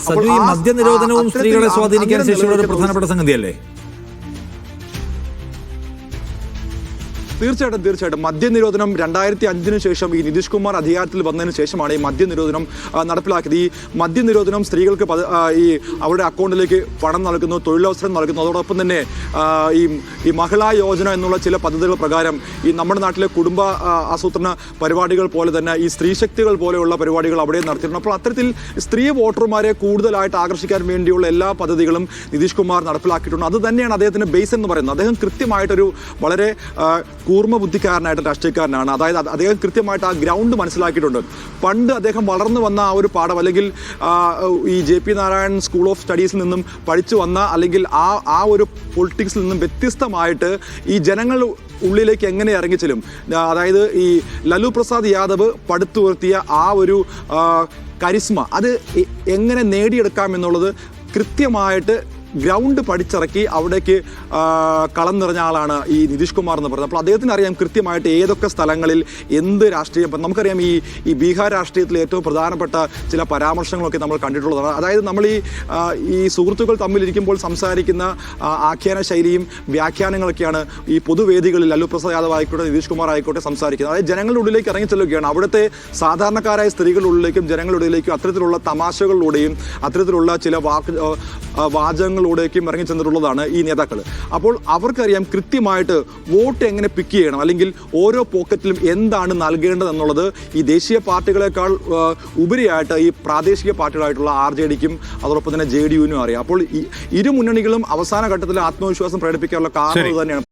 സജു ഈ മദ്യനിരോധനവും സ്ത്രീകളെ സ്വാധീനിക്കാൻ ശേഷിയുള്ള ഒരു പ്രധാനപ്പെട്ട സംഗതിയല്ലേ? തീർച്ചയായിട്ടും തീർച്ചയായിട്ടും. മദ്യനിരോധനം രണ്ടായിരത്തി അഞ്ചിന് ശേഷം ഈ നിതീഷ് കുമാർ അധികാരത്തിൽ വന്നതിന് ശേഷമാണ് ഈ മദ്യനിരോധനം നടപ്പിലാക്കിയത്. ഈ മദ്യനിരോധനം സ്ത്രീകൾക്ക് ഈ അവരുടെ അക്കൗണ്ടിലേക്ക് പണം നൽകുന്നു തൊഴിലവസരം നൽകുന്നു. അതോടൊപ്പം തന്നെ ഈ ഈ മഹിളാ യോജന എന്നുള്ള ചില പദ്ധതികൾ പ്രകാരം ഈ നമ്മുടെ നാട്ടിലെ കുടുംബ ആസൂത്രണ പരിപാടികൾ പോലെ തന്നെ ഈ സ്ത്രീശക്തികൾ പോലെയുള്ള പരിപാടികൾ അവിടെ നടത്തിയിട്ടുണ്ട്. അപ്പോൾ അത്തരത്തിൽ സ്ത്രീ വോട്ടർമാരെ കൂടുതലായിട്ട് ആകർഷിക്കാൻ വേണ്ടിയുള്ള എല്ലാ പദ്ധതികളും നിതീഷ് കുമാർ നടപ്പിലാക്കിയിട്ടുണ്ട്. അത് തന്നെയാണ് അദ്ദേഹത്തിന്റെ ബേസ് എന്ന് പറയുന്നത്. അദ്ദേഹം കൃത്യമായിട്ടൊരു വളരെ കൂർമ്മ ബുദ്ധിക്കാരനായിട്ട് രാഷ്ട്രീയക്കാരനാണ്. അതായത് അദ്ദേഹം കൃത്യമായിട്ട് ആ ഗ്രൗണ്ട് മനസ്സിലാക്കിയിട്ടുണ്ട്. പണ്ട് അദ്ദേഹം വളർന്നു വന്ന ആ ഒരു പാഠം അല്ലെങ്കിൽ ഈ J P Narayanan school of സ്റ്റഡീസിൽ നിന്നും പഠിച്ചു വന്ന അല്ലെങ്കിൽ ആ ആ ഒരു പൊളിറ്റിക്സിൽ നിന്നും വ്യത്യസ്തമായിട്ട് ഈ ജനങ്ങൾ ഉള്ളിലേക്ക് എങ്ങനെ ഇറങ്ങിച്ചെല്ലും? അതായത് ഈ ലലു പ്രസാദ് യാദവ് പടുത്തുയർത്തിയ ആ ഒരു കരിസ്മ അത് എങ്ങനെ നേടിയെടുക്കാം എന്നുള്ളത് കൃത്യമായിട്ട് ഗ്രൗണ്ട് പഠിച്ചിറക്കി അവിടേക്ക് കളം നിറഞ്ഞ ആളാണ് ഈ നിതീഷ് കുമാർ എന്ന് പറയുന്നത്. അപ്പോൾ അദ്ദേഹത്തിന് അറിയാം കൃത്യമായിട്ട് ഏതൊക്കെ സ്ഥലങ്ങളിൽ എന്ത് രാഷ്ട്രീയം. നമുക്കറിയാം ഈ ഈ ബീഹാർ രാഷ്ട്രീയത്തിൽ ഏറ്റവും പ്രധാനപ്പെട്ട ചില പരാമർശങ്ങളൊക്കെ നമ്മൾ കണ്ടിട്ടുള്ളതാണ്. അതായത് നമ്മൾ ഈ ഈ സുഹൃത്തുക്കൾ തമ്മിലിരിക്കുമ്പോൾ സംസാരിക്കുന്ന ആഖ്യാന ശൈലിയും വ്യാഖ്യാനങ്ങളൊക്കെയാണ് ഈ പൊതുവേദികളിൽ ലല്ലു പ്രസാദ് യാദവ് ആയിക്കോട്ടെ നിതീഷ് കുമാർ ആയിക്കോട്ടെ സംസാരിക്കുന്നത്. അതായത് ജനങ്ങളുടെ ഉള്ളിലേക്ക് ഇറങ്ങി ചെല്ലുകയാണ് അവിടുത്തെ സാധാരണക്കാരായ സ്ത്രീകളുടെ ഉള്ളിലേക്കും ജനങ്ങളുടെ ഉള്ളിലേക്കും അത്തരത്തിലുള്ള തമാശകളിലൂടെയും അത്തരത്തിലുള്ള ചില വാക്ക് വാചകങ്ങളിലൂടെയൊക്കെയും ഇറങ്ങി ചെന്നിട്ടുള്ളതാണ് ഈ നേതാക്കൾ അപ്പോൾ അവർക്കറിയാം കൃത്യമായിട്ട് വോട്ട് എങ്ങനെ പിക്ക് ചെയ്യണം അല്ലെങ്കിൽ ഓരോ പോക്കറ്റിലും എന്താണ് നൽകേണ്ടതെന്നുള്ളത് ഈ ദേശീയ പാർട്ടികളെക്കാൾ ഉപരിയായിട്ട് ഈ പ്രാദേശിക പാർട്ടികളായിട്ടുള്ള ആർ ജെ ഡിക്കും അതോടൊപ്പം തന്നെ ജെ ഡി യുവിനും അറിയാം. അപ്പോൾ ഇരു മുന്നണികളും അവസാന ഘട്ടത്തിൽ ആത്മവിശ്വാസം പ്രകടിപ്പിക്കാനുള്ള കാരണം തന്നെയാണ്